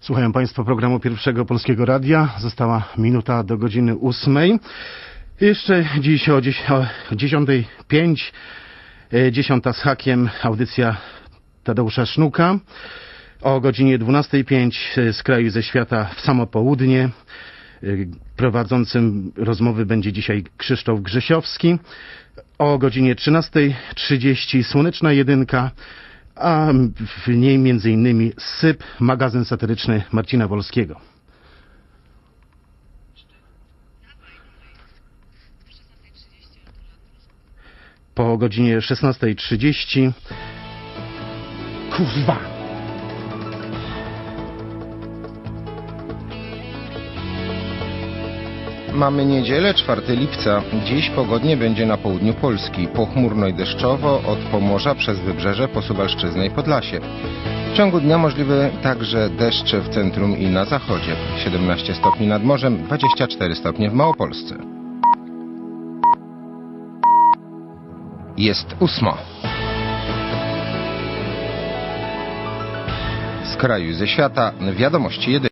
Słuchają Państwo programu Pierwszego Polskiego Radia. Została minuta do godziny ósmej. Jeszcze dziś o, dzies- o 10.05, e, 10 z hakiem, audycja Tadeusza Sznuka. O godzinie 12.05 e, z kraju ze świata w samo południe. E, Prowadzącym rozmowy będzie dzisiaj Krzysztof Grzesiowski. O godzinie 13.30 Słoneczna Jedynka, a w niej innymi Syp, magazyn satyryczny Marcina Wolskiego. Po godzinie 16.30 Kurwa! Mamy niedzielę 4 lipca. Dziś pogodnie będzie na południu Polski. Pochmurno i deszczowo od Pomorza przez Wybrzeże po Suwalszczyznę i Podlasie. W ciągu dnia możliwe także deszcze w centrum i na zachodzie. 17 stopni nad morzem, 24 stopnie w Małopolsce. Jest ósma. Z kraju ze świata wiadomości jedyne.